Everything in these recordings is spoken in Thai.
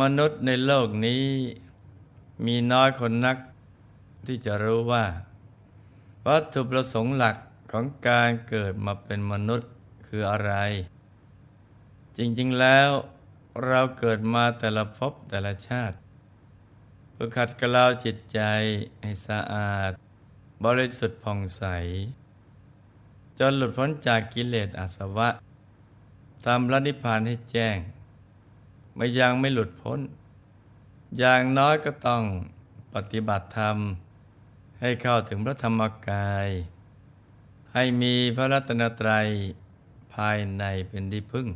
มนุษย์ในโลกนี้ มีน้อยคนนักที่จะรู้ว่า วัตถุประสงค์หลักของการเกิดมาเป็นมนุษย์คืออะไร จริงๆแล้วเราเกิดมาแต่ละภพแต่ละชาติเพื่อขัดเกลาจิตใจให้สะอาด บริสุทธิ์ผ่องใส จนหลุดพ้นจากกิเลสอาสวะทำพระนิพพานให้แจ้ง ไม่ยังไม่หลุดพ้น อย่างน้อยก็ต้องปฏิบัติธรรม ให้เข้าถึงพระธรรมกาย ให้มีพระรัตนตรัยภายในเป็นที่พึ่ง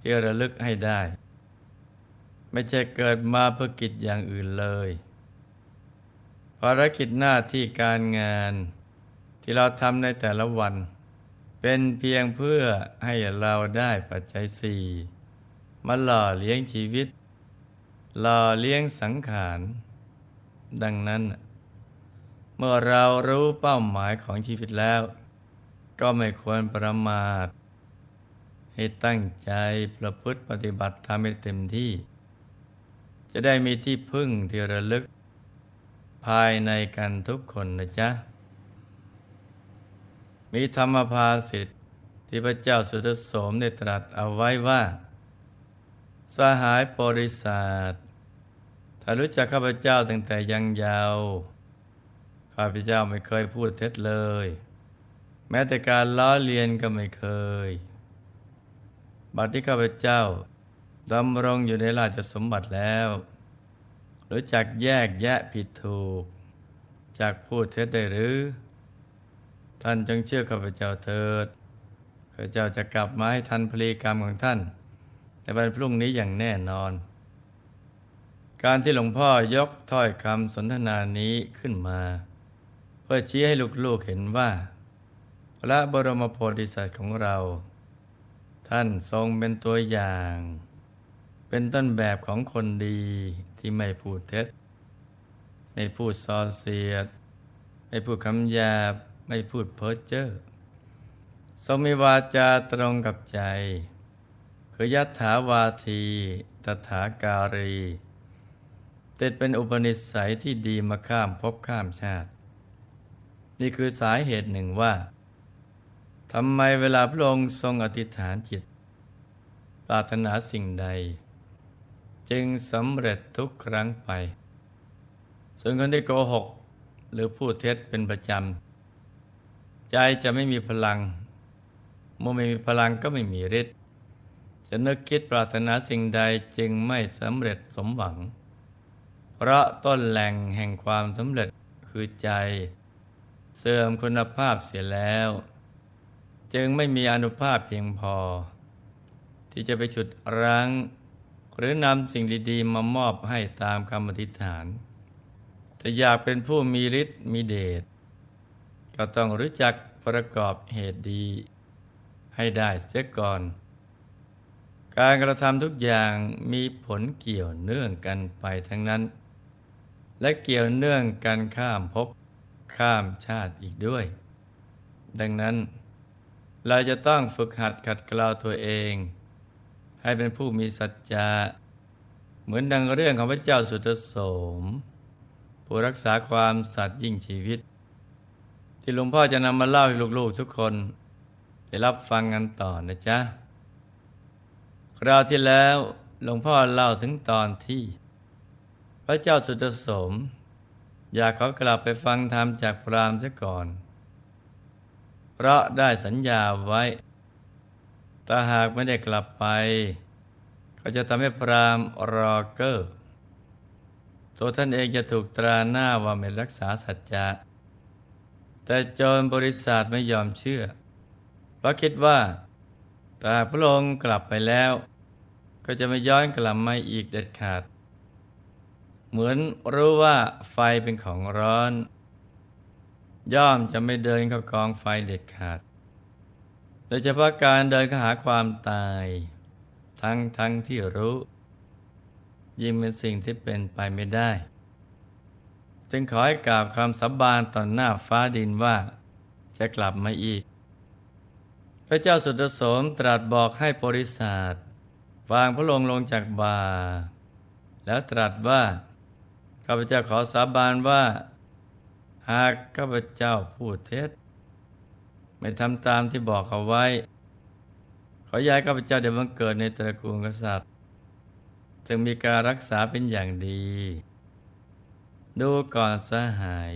ที่ระลึกให้ได้ ไม่ใช่เกิดมาเพื่อกิจอย่างอื่นเลย ภารกิจหน้าที่การงานที่เราทำในแต่ละวัน เป็นเพียงเพื่อให้เราได้ปัจจัยสี่ มาหล่อเลี้ยงชีวิต หล่อเลี้ยงสังขาร ดังนั้น เมื่อเรารู้เป้าหมายของชีวิตแล้ว ก็ไม่ควรประมาท ให้ตั้งใจประพฤติปฏิบัติทำให้เต็มที่ จะได้มีที่พึ่งที่ระลึก ภายในกันทุกคนนะจ๊ะ มีธรรมภาสิทธิที่พระเจ้าสุดโสมได้ตรัสเอาไว้ว่า สหายบริษัทถ้ารู้จักข้าพเจ้าตั้งแต่ยังยาว ข้าพเจ้าไม่เคยพูดเท็จเลย แม้แต่การล้อเลียนก็ไม่เคย บัดที่ข้าพเจ้าดำรงอยู่ในราชสมบัติแล้ว รู้จักแยกแยะผิดถูก จากพูดเท็จได้หรือ ท่านจงเชื่อข้าพเจ้าเถิด ข้าพเจ้าจะกลับมาให้ทันพลีกรรมของท่าน ในวันพรุ่งนี้อย่างแน่นอน การที่หลวงพ่อยกถ้อยคำสนทนานี้ขึ้นมา เพื่อชี้ให้ลูกๆเห็นว่า พระบรมโพธิสัตว์ของเรา ท่านทรงเป็นตัวอย่าง เป็นต้นแบบของคนดีที่ไม่พูดเท็จ ไม่พูดส่อเสียด ไม่พูดคำหยาบ ไม่พูดเพ้อเจ้อทรงมีวาจาตรงกับใจ คือยัตถาวาทีตถาการี ติดเป็นอุปนิสัยที่ดีมาข้ามภพข้ามชาติ นี่คือสาเหตุหนึ่งว่าทำไมเวลาพระองค์ทรงอธิษฐานจิต ปรารถนาสิ่งใด จึงสำเร็จทุกครั้งไป ส่วนคนที่โกหกหรือพูดเท็จเป็นประจำ ใจจะไม่มีพลัง เมื่อไม่มีพลังก็ไม่มีฤทธิ์ จะนึกคิดปรารถนาสิ่งใดจึงไม่สำเร็จสมหวัง เพราะต้นแหล่งแห่งความสำเร็จคือใจ เสื่อมคุณภาพเสียแล้ว จึงไม่มีอนุภาพเพียงพอ ที่จะไปฉุดรั้ง หรือนำสิ่งดีๆ มามอบให้ตามคำอธิษฐานแต่อยากเป็นผู้มีฤทธิ์มีเดชก็ต้องรู้จักประกอบเหตุดี ให้ได้เสียก่อน การกระทำทุกอย่างมีผลเกี่ยวเนื่องกันไปทั้งนั้น และเกี่ยวเนื่องกันข้ามภพข้ามชาติอีกด้วย ดังนั้น เราจะต้องฝึกหัดขัดเกลาตัวเอง ให้เป็นผู้มีสัจจะเหมือนดังเรื่องของพระเจ้าสุตโสม ผู้รักษาความสัตย์ยิ่งชีวิต ที่หลวงพ่อจะนำมาเล่าให้ลูกๆทุกคน ได้รับฟังกันต่อนะจ๊ะ ราวที่แล้วหลวงพ่อเล่าถึงตอนที่ พระเจ้าสุตสม อยากเขากลับไปฟังธรรมจากพรามซะก่อน เพราะได้สัญญาไว้แต่หากไม่ได้กลับไปเขาจะทำให้พรามรอเกอร์ตัวท่านเองจะถูกตราหน้าว่าไม่รักษาสัจจะแต่จรบริษัทไม่ยอมเชื่อ เพราะคิดว่าแต่พระองค์กลับไปแล้ว ก็จะไม่ย้อนกลับมาอีกเด็ดขาด เหมือนรู้ว่าไฟเป็นของร้อน ย่อมจะไม่เดินเข้ากองไฟเด็ดขาด โดยเฉพาะการเดินเข้าหาความตาย ทั้งทั้งที่รู้ ยิ่งเป็นสิ่งที่เป็นไปไม่ได้ จึงขอให้กราบคำสับบานต่อหน้าฟ้าดินว่าจะกลับมาอีก พระเจ้าสุดโสมตรัสบอกให้บริษัท วางพระลงลงจากบาแล้วตรัสว่าข้าพเจ้าขอสาบานว่า หากข้าพเจ้าพูดเท็จ ไม่ทำตามที่บอกเขาไว้ ขอย้ายข้าพเจ้าเดี๋ยวบังเกิดในตระกูลกษัตริย์ จึงมีการรักษาเป็นอย่างดี ดูก่อนสหาย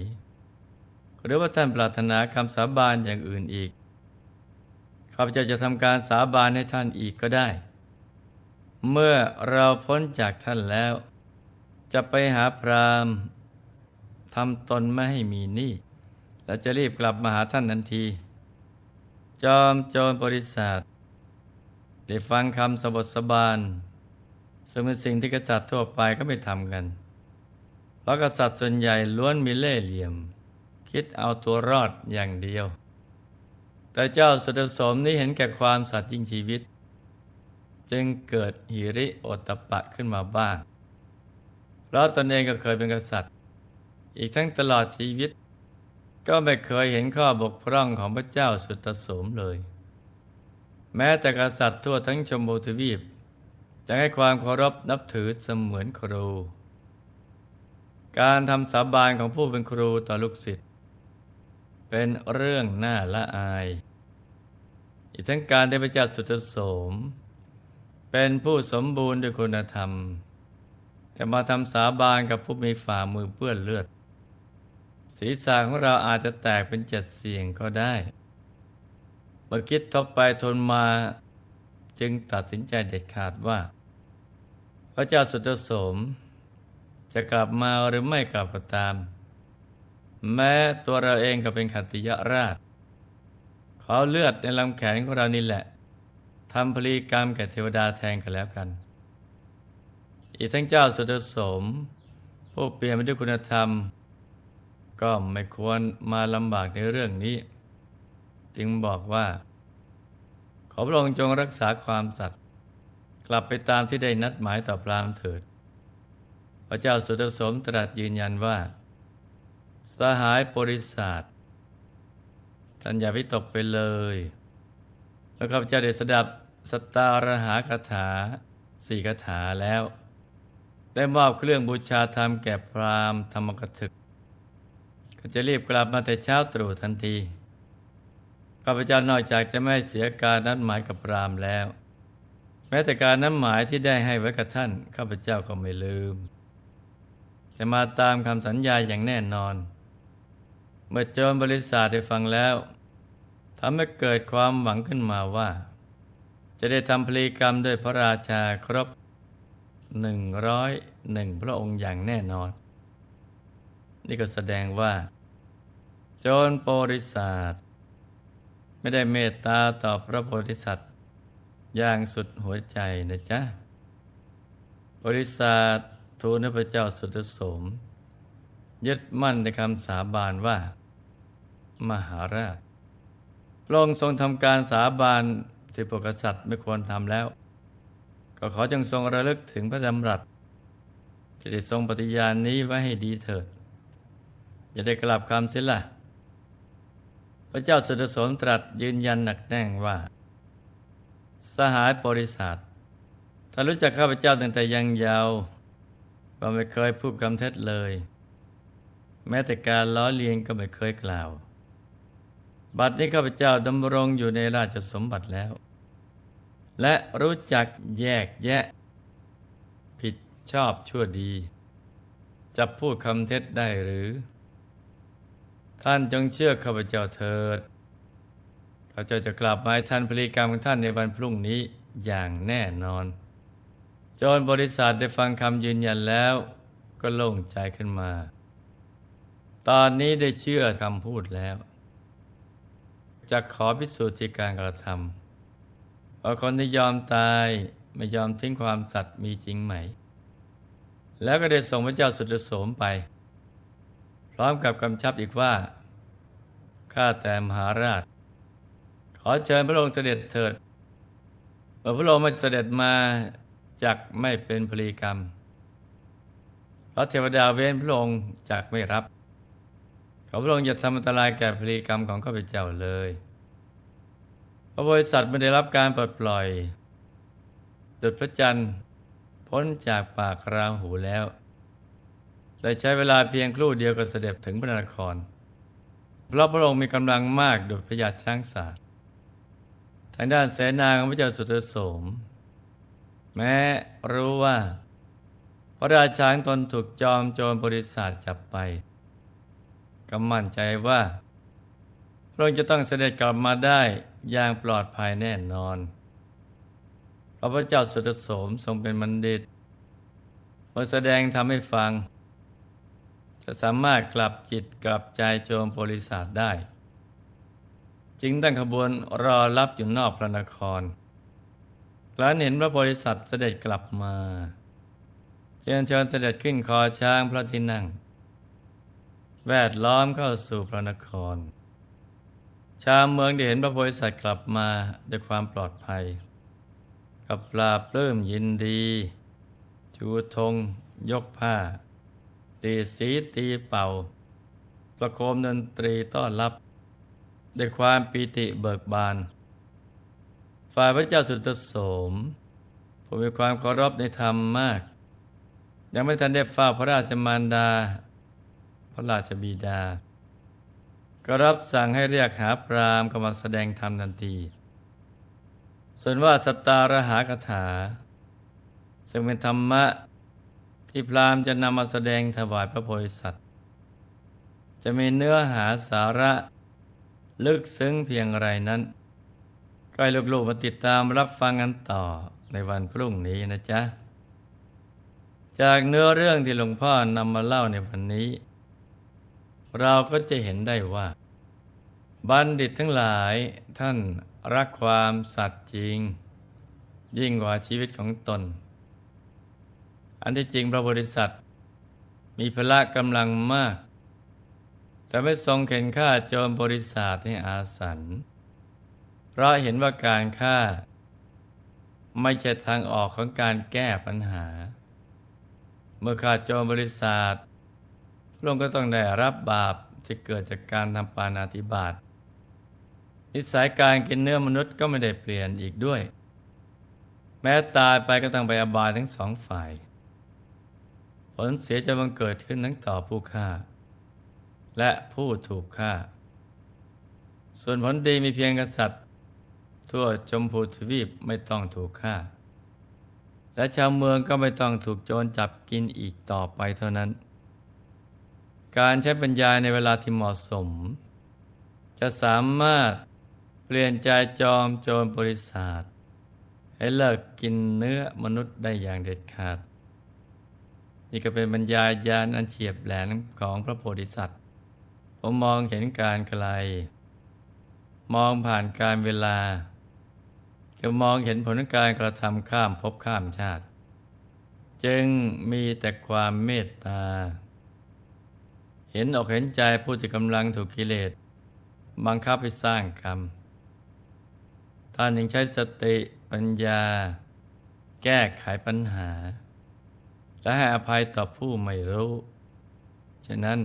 หรือว่าท่านปรารถนาคำสาบานอย่างอื่นอีกข้าพเจ้าจะทำการสาบานให้ท่านอีกก็ได้ เมื่อเราพ้นจากท่านแล้ว จะไปหาพรามณ์ทำตนไม่ให้มีหนี้และจะรีบกลับมาหาท่านทันที จอมโจรบริษัทได้ฟังคำสบทสบานซึ่งเป็นสิ่งที่กษัตริย์ทั่วไปก็ไม่ทำกัน เพราะกษัตริย์ส่วนใหญ่ล้วนมีเล่ห์เหลี่ยม คิดเอาตัวรอดอย่างเดียว แต่เจ้าสุดสมนี้เห็นแก่ความสัตย์ยิ่งชีวิต จึงเกิดหิริโอตปะขึ้นมาบ้าง เพราะตนเองก็เคยเป็นกษัตริย์ อีกทั้งตลอดชีวิต ก็ไม่เคยเห็นข้อบกพร่องของพระเจ้าสุดสมเลย แม้แต่กษัตริย์ทั่วทั้งชมพูทวีปจะให้ความเคารพนับถือเสมือนครู การทำสาบานของผู้เป็นครูต่อลูกศิษย์เป็นเรื่องน่าละอาย อีกทั้งการได้พระเจ้าสุดโสม เป็นผู้สมบูรณ์ด้วยคุณธรรมจะมาทำสาบานกับผู้มีฝ่ามือเปื้อนเลือด ศีรษะของเราอาจจะแตกเป็นเจ็ดเสียงก็ได้เมื่อคิดทบไปทนมาจึงตัดสินใจเด็ดขาดว่า พระเจ้าสุดโสม จะกลับมาหรือไม่กลับก็ตาม แม้ตัวเราเองก็เป็นขัตติยราชขอเลือดในลำแขนของเรานี่แหละ ทำพลีกรรมแก่เทวดาแทนกันแล้วกัน อีกทั้งเจ้าสุดสม ผู้เปลี่ยนไปด้วยคุณธรรม ก็ไม่ควรมาลำบากในเรื่องนี้ จึงบอกว่า ขอพระองค์จงรักษาความสัตย์กลับไปตามที่ได้นัดหมายต่อพรามเถิด พระเจ้าสุดสมตรัสยืนยันว่า สหายบริษัทท่านอย่าวิตกไปเลยแล้วข้าพเจ้าได้สดับ สตารหาคาถาสี่คาถาแล้ว ได้มอบเครื่องบูชาธรรมแก่พราหมณ์ธรรมกถึก ก็จะรีบกลับมาแต่เช้าตรู่ทันทีข้าพเจ้านอกจากจะไม่เสียการนัดหมายกับพราหมณ์แล้ว แม้แต่การนัดหมายที่ได้ให้ไว้กับท่านข้าพเจ้าก็ไม่ลืม จะมาตามคำสัญญาอย่างแน่นอน เมื่อโจรบริษัทได้ฟังแล้วทำให้เกิดความหวังขึ้นมาว่า จะได้ทำพลีกรรมด้วยพระราชาครบหนึ่งร้อยหนึ่งพระองค์อย่างแน่นอน นี่ก็แสดงว่า โจรโปริษัทไม่ได้เมตตาต่อพระโพธิสัตว์อย่างสุดหัวใจนะจ๊ะบริษัททูลพระเจ้าสุดสม ยึดมั่นในคำสาบานว่า มหาราชพระองค์ทรงทำการสาบาน ที่ปกษัตริย์ไม่ควรทำแล้ว ก็ขอจงทรงระลึกถึงพระดำรัสจะได้ทรงปฏิญาณนี้ไว้ให้ดีเถิดอย่าได้กลับคำเสียละพระเจ้าสุดสมตรัสยืนยันหนักแน่งว่า สหายบริษัทถ้ารู้จักข้าพเจ้าตั้งแต่ยังยาวก็ไม่เคยพูดคำเท็จเลย แม้แต่การล้อเลียนก็ไม่เคยกล่าว บัดนี้ข้าพเจ้าดำรงอยู่ในราชสมบัติแล้ว และรู้จักแยกแยะ ผิดชอบชั่วดี จะพูดคำเท็จได้หรือ ท่านจงเชื่อข้าพเจ้าเถิดข้าเจ้าจะกลับมาให้ท่านพลีกรรมของท่านในวันพรุ่งนี้อย่างแน่นอนจรบริษัทได้ฟังคำยืนยันแล้วก็โล่งใจขึ้นมา ตอนนี้ได้เชื่อคำพูดแล้ว จะขอพิสูจน์ที่การกระทำ ว่าคนที่ยอมตายไม่ยอมทิ้งความสัตย์มีจริงไหม แล้วก็ได้ส่งพระเจ้าสุดโสมไป พร้อมกับกำชับอีกว่า ข้าแต่มหาราช ขอเชิญพระองค์เสด็จเถิดเมื่อพระองค์มาเสด็จมาจากไม่เป็นพลีกรรมเพราะเทวดาเว้นพระองค์จากไม่รับ ขอพระองค์อย่าทำอันตรายแก่พลีกรรมของข้าพเจ้าเลย ระบริษัทไม่ได้รับการปลดปล่อย ดุจพระจันทร์พ้นจากปากราหูแล้ว แต่ใช้เวลาเพียงครู่เดียวก็เสด็จถึงพระนคร เพราะพระองค์มีกำลังมากดุจพญาช้างศาสตร์ทางด้านเสนาของพระเจ้าสุดโสม แม้รู้ว่า พระราชาตนถูกจอมโจรบริษัทจับไป ก็มั่นใจว่า ระองค์จะต้องเสด็จกลับมาได้อย่างปลอดภัยแน่นอน พระพเจ้าสุดโสมทรงเป็นบัณฑิตเมื่อแสดงทำให้ฟัง จะสามารถกลับจิตกลับใจโจมบริษัทได้ จึงตั้งขบวนรอรับอยู่นอกพระนครครั้นเห็นพระโพธิสัตว์เสด็จกลับมาเชิญเชิญเสด็จขึ้นคอช้างพระที่นั่ง แวดล้อมเข้าสู่พระนคร ชาวเมืองได้เห็นพระโพธิสัตว์กลับมาด้วยความปลอดภัย กับปลาปลื้มยินดี ชูธง ยกผ้า ตีสีตีเป่า ประโคมดนตรีต้อนรับ ด้วยความปีติเบิกบาน ฝ่ายพระเจ้าสุตโสมผู้มีความเคารพในธรรมมาก ยังไม่ทันได้ฝ้าพระราชมารดา พระราชบิดา ก็รับสั่งให้เรียกหาพรามเข้ามาแสดงธรรมทันที ส่วนว่าสตารหากถา ซึ่งเป็นธรรมะที่พรามจะนำมาแสดงถวายพระโพธิสัตว์ จะมีเนื้อหาสาระ ลึกซึ้งเพียงไรนั้น ก็ให้ลูกๆมาติดตามรับฟังกันต่อในวันพรุ่งนี้นะจ๊ะ จากเนื้อเรื่องที่หลวงพ่อนำมาเล่าในวันนี้ เราก็จะเห็นได้ว่า บัณฑิตทั้งหลายท่านรักความสัตย์จริง ยิ่งกว่าชีวิตของตน อันที่จริงพระบริษัท มีพละกำลังมาก แต่ไม่ทรงเข็นฆ่าโจรบริษัทให้อาสัน เพราะเห็นว่าการฆ่า ไม่ใช่ทางออกของการแก้ปัญหา เมื่อฆ่าโจรบริษัทลงก็ต้องได้รับบาปที่เกิดจากการทำปานาติบาต นิสัยการกินเนื้อมนุษย์ก็ไม่ได้เปลี่ยนอีกด้วย แม้ตายไปก็ต้องไปอบายทั้งสองฝ่าย ผลเสียจะบังเกิดขึ้นทั้งต่อผู้ฆ่า และผู้ถูกฆ่า ส่วนผลดีมีเพียงกษัตริย์ ทั่วจมพูทวีปไม่ต้องถูกฆ่า และชาวเมืองก็ไม่ต้องถูกโจรจับกินอีกต่อไปเท่านั้น การใช้ปัญญาในเวลาที่เหมาะสมจะสามารถ เปลี่ยนใจจอมโจรบริษัทให้เลิกกินเนื้อมนุษย์ได้อย่างเด็ดขาด นี่ก็เป็นปัญญาญาณอันเฉียบแหลมของพระโพธิสัตว์ ผมมองเห็นการไกล มองผ่านการเวลา จะมองเห็นผลการกระทำข้ามภพข้ามชาติ จึงมีแต่ความเมตตา เห็นอกเห็นใจผู้ที่กำลังถูกกิเลสบังคับให้สร้างกรรม ท่านยังใช้สติปัญญา แก้ไขปัญหา และให้อภัยต่อผู้ไม่รู้ ฉะนั้น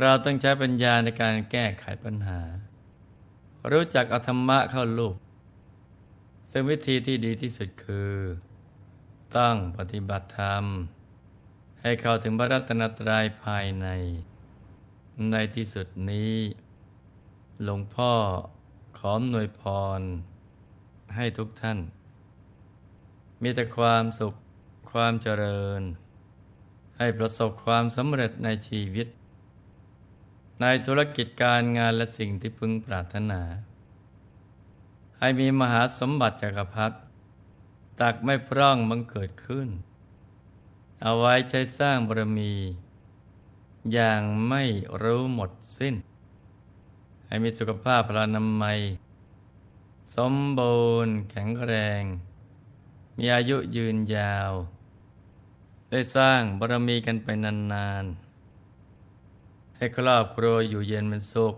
เราต้องใช้ปัญญาในการแก้ไขปัญหา รู้จักอธรรมะเข้าลูก ซึ่งวิธีที่ดีที่สุดคือ ต้องปฏิบัติธรรม ให้เข้าถึงพระรัตนตรัยภายใน ในที่สุดนี้ หลวงพ่อ ขอมหน่วยพร ให้ทุกท่าน มีแต่ความสุขความเจริญ ให้ประสบความสำเร็จในชีวิต ในธุรกิจการงานและสิ่งที่พึงปรารถนา ให้มีมหาสมบัติจักรพรรดิตักไม่พร่องบังเกิดขึ้น เอาไว้ใช้สร้างบารมี อย่างไม่รู้หมดสิ้น ให้มีสุขภาพพลานามัย สมบูรณ์แข็งแรง มีอายุยืนยาว ได้สร้างบารมีกันไปนานๆ ให้ครอบครัวอยู่เย็นเป็นสุข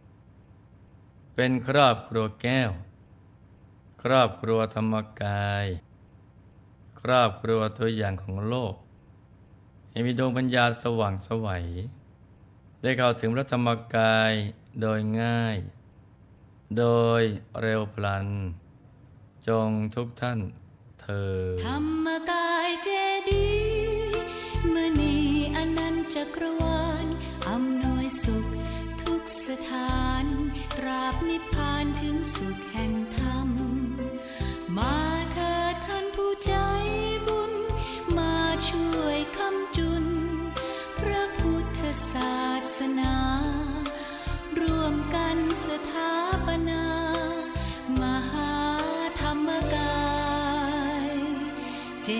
เป็นครอบครัวแก้ว ครอบครัวธรรมกาย ครอบครัวตัวอย่างของโลก ให้มีดวงปัญญาสว่างสวัย ได้เข้าถึงพระธรรมกายโดยง่าย โดยเร็วพลัน จงทุกท่านเธอ ธรรมกายเจดีมณีอนันจักรวาลอำนวยสุขทุกสถานตราบนิพพานถึงสุขแห่งธรรม นา ร่วมกันสถาปนามหาธรรมกายเจ